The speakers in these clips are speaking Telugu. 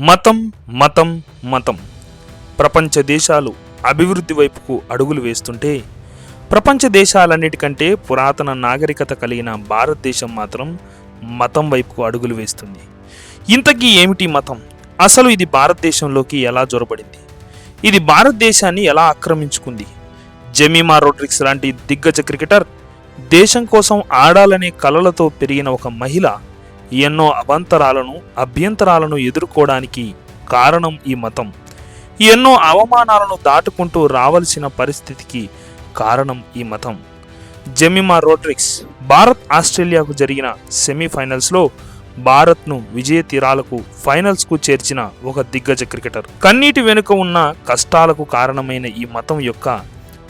మతం మతం మతం. ప్రపంచ దేశాలు అభివృద్ధి వైపుకు అడుగులు వేస్తుంటే ప్రపంచ దేశాలన్నిటికంటే పురాతన నాగరికత కలిగిన భారతదేశం మాత్రం మతం వైపుకు అడుగులు వేస్తుంది. ఇంతకీ ఏమిటి మతం? అసలు ఇది భారతదేశంలోకి ఎలా జొరబడింది? ఇది భారతదేశాన్ని ఎలా ఆక్రమించుకుంది? జమీమా రోడ్రిక్స్ లాంటి దిగ్గజ క్రికెటర్ దేశం కోసం ఆడాలనే కలలతో పెరిగిన ఒక మహిళ ఎన్నో అవంతరాలను అభ్యంతరాలను ఎదుర్కోవడానికి కారణం ఈ మతం. ఎన్నో అవమానాలను దాటుకుంటూ రావలసిన పరిస్థితికి కారణం ఈ మతం. జెమిమా రోడ్రిక్స్ భారత్ ఆస్ట్రేలియాకు జరిగిన సెమీఫైనల్స్లో భారత్ను విజయ తీరాలకు ఫైనల్స్కు చేర్చిన ఒక దిగ్గజ క్రికెటర్. కన్నీటి వెనుక ఉన్న కష్టాలకు కారణమైన ఈ మతం యొక్క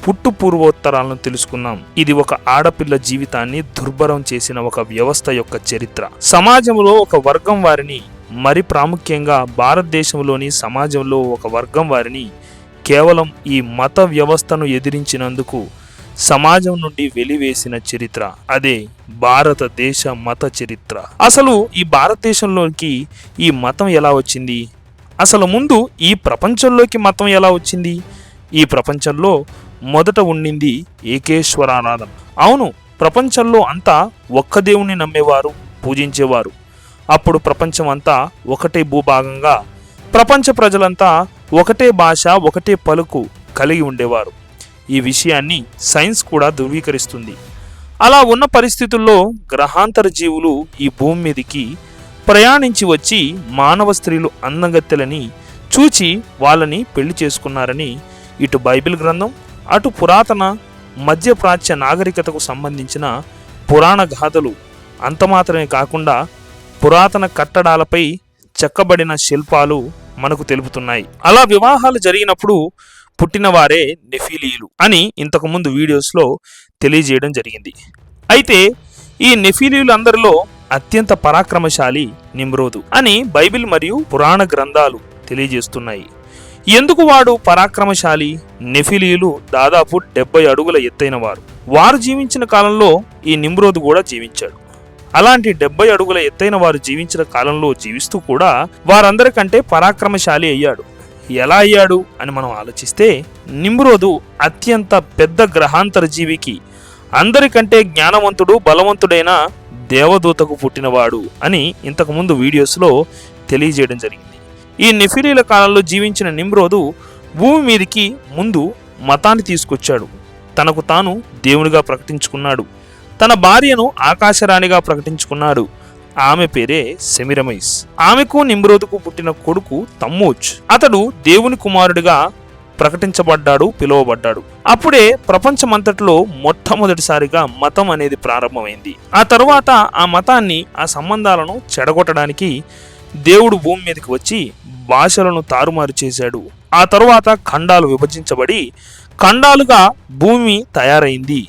పుట్టు పూర్వోత్తరాలను తెలుసుకున్నాం ఇది ఒక ఆడపిల్ల జీవితాన్ని దుర్భరం చేసిన ఒక వ్యవస్థ యొక్క చరిత్ర. సమాజంలో ఒక వర్గం వారిని మరి ప్రాముఖ్యంగా భారతదేశంలోని సమాజంలో ఒక వర్గం వారిని కేవలం ఈ మత వ్యవస్థను ఎదిరించినందుకు సమాజం నుండి వెలివేసిన చరిత్ర. అదే భారతదేశ మత చరిత్ర. అసలు ఈ భారతదేశంలోకి ఈ మతం ఎలా వచ్చింది? అసలు ముందు ఈ ప్రపంచంలోకి మతం ఎలా వచ్చింది? ఈ ప్రపంచంలో మొదట ఉండింది ఏకేశ్వరారాధన అవును ప్రపంచంలో అంతా ఒక్క దేవుణ్ణి నమ్మేవారు పూజించేవారు. అప్పుడు ప్రపంచం అంతా ఒకటే భూభాగంగా ప్రపంచ ప్రజలంతా ఒకటే భాష ఒకటే పలుకు కలిగి ఉండేవారు. ఈ విషయాన్ని సైన్స్ కూడా ధృవీకరిస్తుంది. అలా ఉన్న పరిస్థితుల్లో గ్రహాంతర జీవులు ఈ భూమి మీదకి ప్రయాణించి వచ్చి మానవ స్త్రీలు అందగత్తెలని చూచి వాళ్ళని పెళ్ళి చేసుకున్నారని ఇటు బైబిల్ గ్రంథం అటు పురాతన మధ్యప్రాచ్య నాగరికతకు సంబంధించిన పురాణ గాథలు అంత మాత్రమే కాకుండా పురాతన కట్టడాలపై చెక్కబడిన శిల్పాలు మనకు తెలుపుతున్నాయి. అలా వివాహాలు జరిగినప్పుడు పుట్టినవారే నెఫీలీలు అని ఇంతకుముందు వీడియోస్లో తెలియజేయడం జరిగింది. అయితే ఈ నెఫిలీలు అందరిలో అత్యంత పరాక్రమశాలి నిమ్రోదు అని బైబిల్ మరియు పురాణ గ్రంథాలు తెలియజేస్తున్నాయి. ఎందుకు వాడు పరాక్రమశాలి? నెఫిలీలు దాదాపు డెబ్బై అడుగుల ఎత్తైన వారు. వారు జీవించిన కాలంలో ఈ నిమ్రోదు కూడా జీవించాడు. అలాంటి డెబ్బై అడుగుల ఎత్తైన వారు జీవించిన కాలంలో జీవిస్తూ కూడా వారందరికంటే పరాక్రమశాలి అయ్యాడు. ఎలా అయ్యాడు అని మనం ఆలోచిస్తే నిమ్రోదు అత్యంత పెద్ద గ్రహాంతర జీవికి అందరికంటే జ్ఞానవంతుడు బలవంతుడైన దేవదూతకు పుట్టినవాడు అని ఇంతకుముందు వీడియోస్లో తెలియజేయడం జరిగింది. ఈ నెఫిలీల కాలంలో జీవించిన నిమ్రోదు భూమి మీదికి ముందు మతాన్ని తీసుకొచ్చాడు. తనకు తాను దేవునిగా ప్రకటించుకున్నాడు. తన భార్యను ఆకాశరాణిగా ప్రకటించుకున్నాడు. ఆమె పేరే సెమిరమైస్. ఆమెకు నిమ్రోదుకు పుట్టిన కొడుకు తమ్మూచ్. అతడు దేవుని కుమారుడిగా ప్రకటించబడ్డాడు పిలువబడ్డాడు. అప్పుడే ప్రపంచమంతట్లో మొట్టమొదటిసారిగా మతం అనేది ప్రారంభమైంది. ఆ తరువాత ఆ మతాన్ని ఆ సంబంధాలను చెడగొట్టడానికి దేవుడు భూమి మీదకి వచ్చి భాషలను తారుమారు చేశాడు. ఆ తరువాత ఖండాలు విభజించబడి ఖండాలుగా భూమి తయారైంది.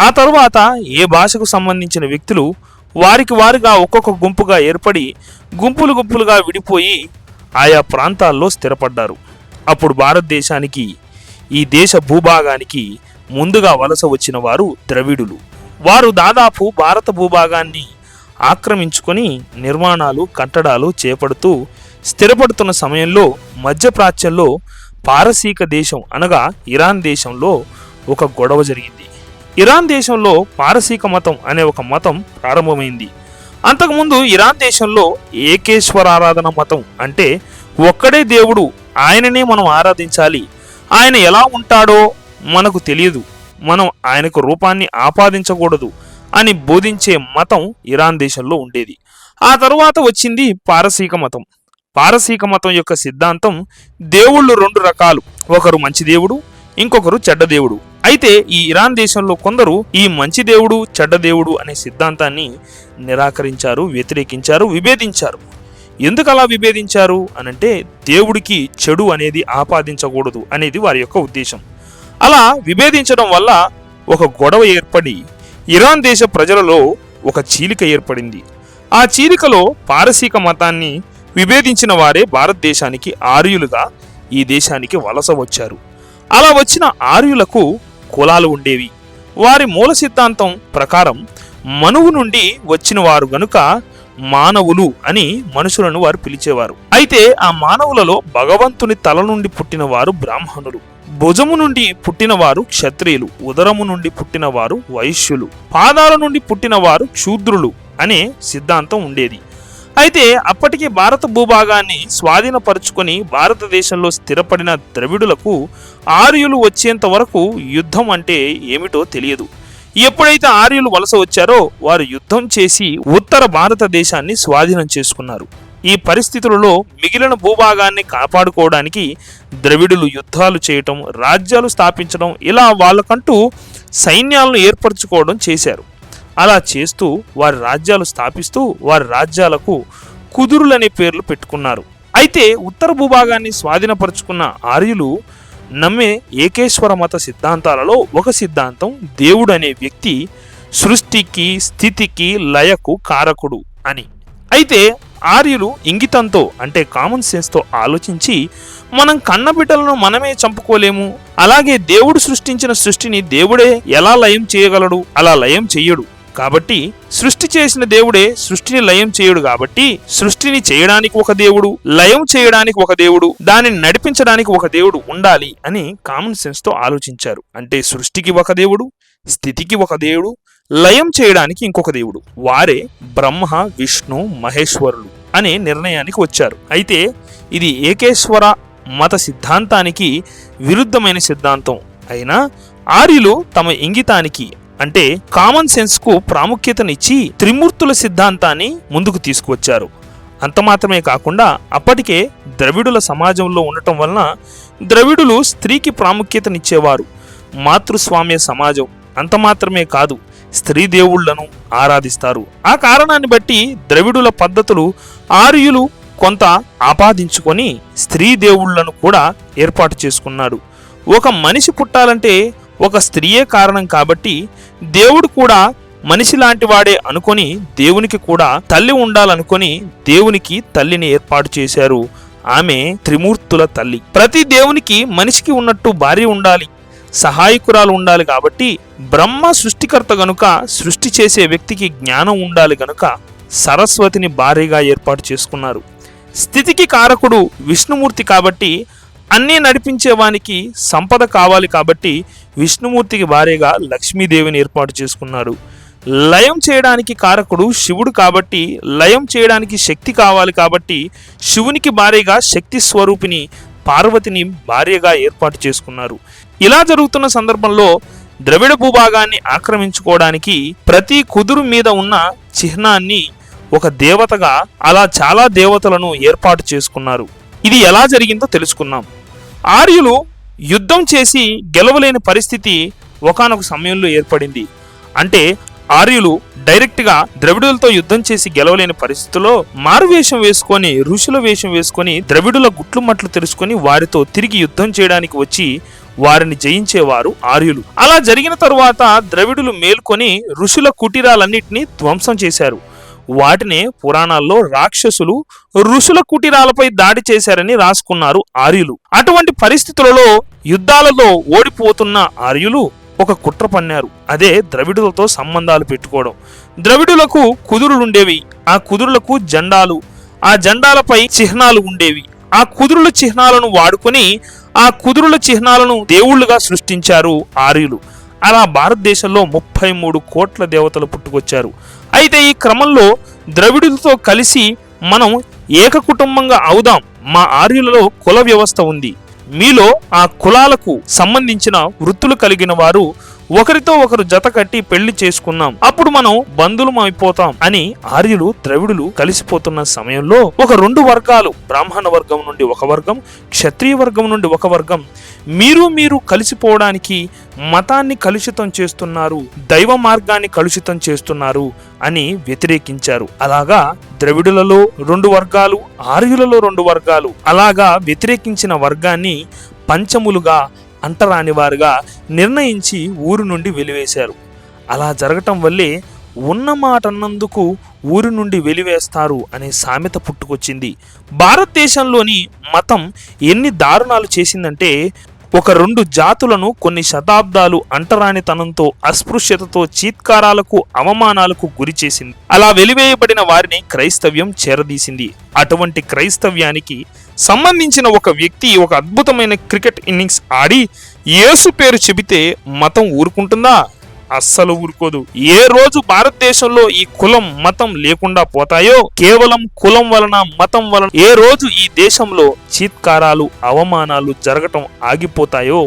ఆ తరువాత ఏ భాషకు సంబంధించిన వ్యక్తులు వారికి వారుగా ఒక్కొక్క గుంపుగా ఏర్పడి గుంపులు గుంపులుగా విడిపోయి ఆయా ప్రాంతాల్లో స్థిరపడ్డారు. అప్పుడు భారతదేశానికి ఈ దేశ భూభాగానికి ముందుగా వలస వచ్చిన వారు ద్రవిడులు. వారు దాదాపు భారత భూభాగాన్ని ఆక్రమించుకొని నిర్మాణాలు కట్టడాలు చేపడుతూ స్థిరపడుతున్న సమయంలో మధ్యప్రాచ్యంలో పారసీక దేశం అనగా ఇరాన్ దేశంలో ఒక గొడవ జరిగింది. ఇరాన్ దేశంలో పారసీక మతం అనే ఒక మతం ప్రారంభమైంది. అంతకుముందు ఇరాన్ దేశంలో ఏకేశ్వరారాధన మతం అంటే ఒక్కడే దేవుడు ఆయననే మనం ఆరాధించాలి. ఆయన ఎలా ఉంటాడో మనకు తెలియదు. మనం ఆయనకు రూపాన్ని ఆపాదించకూడదు. అని బోధించే మతం ఇరాన్ దేశంలో ఉండేది. ఆ తరువాత వచ్చింది పారసీక మతం. పారసీక మతం యొక్క సిద్ధాంతం దేవుళ్ళు రెండు రకాలు. ఒకరు మంచి దేవుడు ఇంకొకరు చెడ్డ దేవుడు. అయితే ఈ ఇరాన్ దేశంలో కొందరు ఈ మంచి దేవుడు చెడ్డ దేవుడు అనే సిద్ధాంతాన్ని నిరాకరించారు వ్యతిరేకించారు విభేదించారు. ఎందుకు అలా విభేదించారు అనంటే దేవుడికి చెడు అనేది ఆపాదించకూడదు అనేది వారి యొక్క ఉద్దేశం. అలా విభేదించడం వల్ల ఒక గొడవ ఏర్పడి ఇరాన్ దేశ ప్రజలలో ఒక చీలిక ఏర్పడింది. ఆ చీలికలో పారసీక మతాన్ని విభేదించిన వారే భారతదేశానికి ఆర్యులుగా ఈ దేశానికి వలస వచ్చారు. అలా వచ్చిన ఆర్యులకు కులాలు ఉండేవి. వారి మూల సిద్ధాంతం ప్రకారం మనువు నుండి వచ్చిన వారు గనుక మానవులు అని మనుషులను వారు పిలిచేవారు. అయితే ఆ మానవులలో భగవంతుని తల నుండి పుట్టిన వారు బ్రాహ్మణులు. భుజము నుండి పుట్టినవారు క్షత్రియులు. ఉదరము నుండి పుట్టినవారు వైశ్యులు. పాదాల నుండి పుట్టినవారు క్షూద్రులు అనే సిద్ధాంతం ఉండేది. అయితే అప్పటికి భారత భూభాగాన్ని స్వాధీనపరుచుకొని భారతదేశంలో స్థిరపడిన ద్రవిడులకు ఆర్యులు వచ్చేంత వరకు యుద్ధం అంటే ఏమిటో తెలియదు. ఎప్పుడైతే ఆర్యులు వలస వచ్చారో వారు యుద్ధం చేసి ఉత్తర భారతదేశాన్ని స్వాధీనం చేసుకున్నారు. ఈ పరిస్థితులలో మిగిలిన భూభాగాన్ని కాపాడుకోవడానికి ద్రవిడులు యుద్ధాలు చేయటం రాజ్యాలు స్థాపించడం ఇలా వాళ్ళకంటూ సైన్యాలను ఏర్పరచుకోవడం చేశారు. అలా చేస్తూ వారి రాజ్యాలు స్థాపిస్తూ వారి రాజ్యాలకు కుదురులనే పేర్లు పెట్టుకున్నారు. అయితే ఉత్తర భూభాగాన్ని స్వాధీనపరుచుకున్న ఆర్యులు నమ్మే ఏకేశ్వర మత సిద్ధాంతాలలో ఒక సిద్ధాంతం దేవుడు అనే వ్యక్తి సృష్టికి స్థితికి లయకు కారకుడు అని. అయితే ఆర్యులు ఇంగితంతో అంటే కామన్ సెన్స్తో ఆలోచించి మనం కన్నబిడ్డలను మనమే చంపుకోలేము. అలాగే దేవుడు సృష్టించిన సృష్టిని దేవుడే ఎలా లయం చేయగలడు? అలా లయం చెయ్యడు. కాబట్టి సృష్టి చేసిన దేవుడే సృష్టిని లయం చేయడు కాబట్టి సృష్టిని చేయడానికి ఒక దేవుడు లయం చేయడానికి ఒక దేవుడు దానిని నడిపించడానికి ఒక దేవుడు ఉండాలి అని కామన్ సెన్స్తో ఆలోచించారు. అంటే సృష్టికి ఒక దేవుడు స్థితికి ఒక దేవుడు లయం చేయడానికి ఇంకొక దేవుడు. వారే బ్రహ్మ విష్ణు మహేశ్వరులు అనే నిర్ణయానికి వచ్చారు. అయితే ఇది ఏకేశ్వర మత సిద్ధాంతానికి విరుద్ధమైన సిద్ధాంతం. అయినా ఆర్యులు తమ ఇంగితానికి అంటే కామన్ సెన్స్కు ప్రాముఖ్యతనిచ్చి త్రిమూర్తుల సిద్ధాంతాన్ని ముందుకు తీసుకువచ్చారు. అంత మాత్రమే కాకుండా అప్పటికే ద్రవిడుల సమాజంలో ఉండటం వలన ద్రవిడులు స్త్రీకి ప్రాముఖ్యతనిచ్చేవారు. మాతృస్వామ్య సమాజం అంత మాత్రమే కాదు స్త్రీ దేవుళ్ళను ఆరాధిస్తారు. ఆ కారణాన్ని బట్టి ద్రవిడుల పద్ధతులు ఆర్యులు కొంత ఆపాదించుకొని స్త్రీ దేవుళ్ళను కూడా ఏర్పాటు చేసుకున్నాడు ఒక మనిషి పుట్టాలంటే ఒక స్త్రీయే కారణం కాబట్టి దేవుడు కూడా మనిషి లాంటి వాడే అనుకొని దేవునికి కూడా తల్లి ఉండాలనుకొని దేవునికి తల్లిని ఏర్పాటు చేశారు. ఆమె త్రిమూర్తుల తల్లి. ప్రతి దేవునికి మనిషికి ఉన్నట్టు భార్య ఉండాలి సహాయకురాలు ఉండాలి కాబట్టి బ్రహ్మ సృష్టికర్త గనుక సృష్టి చేసే వ్యక్తికి జ్ఞానం ఉండాలి గనుక సరస్వతిని భార్యగా ఏర్పాటు చేసుకున్నారు. స్థితికి కారకుడు విష్ణుమూర్తి కాబట్టి అన్నీ నడిపించేవానికి సంపద కావాలి కాబట్టి విష్ణుమూర్తికి భార్యగా లక్ష్మీదేవిని ఏర్పాటు చేసుకున్నారు లయం చేయడానికి కారకుడు శివుడు కాబట్టి లయం చేయడానికి శక్తి కావాలి కాబట్టి శివునికి భార్యగా శక్తి స్వరూపిణి పార్వతిని భార్యగా ఏర్పాటు చేసుకున్నారు. ఇలా జరుగుతున్న సందర్భంలో ద్రవిడ భూభాగాన్ని ఆక్రమించుకోవడానికి ప్రతి కుదురు మీద ఉన్న చిహ్నాన్ని ఒక దేవతగా అలా చాలా దేవతలను ఏర్పాటు చేసుకున్నారు. ఇది ఎలా జరిగిందో తెలుసుకుందాం ఆర్యులు యుద్ధం చేసి గెలవలేని పరిస్థితి ఒకానొక సమయంలో ఏర్పడింది. అంటే ఆర్యులు డైరెక్ట్గా ద్రవిడులతో యుద్ధం చేసి గెలవలేని పరిస్థితిలో మారువేషం వేసుకొని ఋషుల వేషం వేసుకొని ద్రవిడుల గుట్లు మట్లు తెలుసుకొని వారితో తిరిగి యుద్ధం చేయడానికి వచ్చి వారిని జయించేవారు ఆర్యులు. అలా జరిగిన తరువాత ద్రవిడులు మేల్కొని ఋషుల కుటీరాలన్నింటినీ ధ్వంసం చేశారు. వాటినే పురాణాల్లో రాక్షసులు ఋషుల కుటీరాలపై దాడి చేశారని రాసుకున్నారు ఆర్యులు. అటువంటి పరిస్థితులలో యుద్ధాలలో ఓడిపోతున్న ఆర్యులు ఒక కుట్ర పన్నారు. అదే ద్రవిడులతో సంబంధాలు పెట్టుకోవడం. ద్రవిడులకు కుదురులుండేవి ఆ కుదురులకు జెండాలు ఆ జెండాలపై చిహ్నాలు ఉండేవి. ఆ కుదురుల చిహ్నాలను వాడుకొని ఆ కుదురుల చిహ్నాలను దేవుళ్ళుగా సృష్టించారు ఆర్యులు. అలా భారతదేశంలో ముప్పై మూడు కోట్ల దేవతలు పుట్టుకొచ్చారు. అయితే ఈ క్రమంలో ద్రవిడులతో కలిసి మనం ఏక కుటుంబంగా అవుదాం. మా ఆర్యులలో కుల వ్యవస్థ ఉంది. మీలో ఆ కులాలకు సంబంధించిన వృత్తులు కలిగిన వారు ఒకరితో ఒకరు జత కట్టి పెళ్ళి చేసుకున్నాం. అప్పుడు మనం బంధులం అయిపోతాం అని ఆర్యులు ద్రవిడులు కలిసిపోతున్న సమయంలో ఒక రెండు వర్గాలు బ్రాహ్మణ వర్గం నుండి ఒక వర్గం క్షత్రియ వర్గం నుండి ఒక వర్గం మీరు మీరు కలిసిపోవడానికి మతాన్ని కలుషితం చేస్తున్నారు దైవ మార్గాన్ని కలుషితం చేస్తున్నారు అని వ్యతిరేకించారు. అలాగా ద్రవిడులలో రెండు వర్గాలు ఆర్యులలో రెండు వర్గాలు అలాగా వ్యతిరేకించిన వర్గాన్ని పంచములుగా అంటరాని వారుగా నిర్ణయించి ఊరు నుండి వెలివేశారు. అలా జరగటం వల్లే ఉన్న మాట అన్నందుకు ఊరి నుండి వెలివేస్తారు అనే సామెత పుట్టుకొచ్చింది. భారతదేశంలోని మతం ఎన్ని దారుణాలు చేసిందంటే ఒక రెండు జాతులను కొన్ని శతాబ్దాలు అంటరానితనంతో అస్పృశ్యతతో చీత్కారాలకు అవమానాలకు గురి చేసింది. అలా వెలివేయబడిన వారిని క్రైస్తవ్యం చేరదీసింది. అటువంటి క్రైస్తవ్యానికి సంబంధించిన ఒక వ్యక్తి ఒక అద్భుతమైన క్రికెట్ ఇన్నింగ్స్ ఆడి యేసు పేరు చెబితే మతం ఊరుకుంటుందా? అస్సలు ఊరుకోదు. ఏ రోజు భారతదేశంలో ఈ కులం మతం లేకుండా పోతాయో కేవలం కులం వలన మతం వలన ఏ రోజు ఈ దేశంలో చీత్కారాలు అవమానాలు జరగటం ఆగిపోతాయో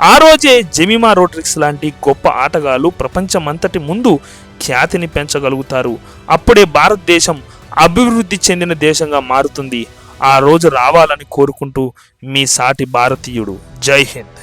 ఆ రోజే జెమిమా రోడ్రిక్స్ లాంటి గొప్ప ఆటగాళ్ళు ప్రపంచమంతటి ముందు ఖ్యాతిని పెంచగలుగుతారు. అప్పుడే భారతదేశం అభివృద్ధి చెందిన దేశంగా మారుతుంది. ఆ రోజు రావాలని కోరుకుంటూ మీ సాటి భారతీయుడు. జై హింద్.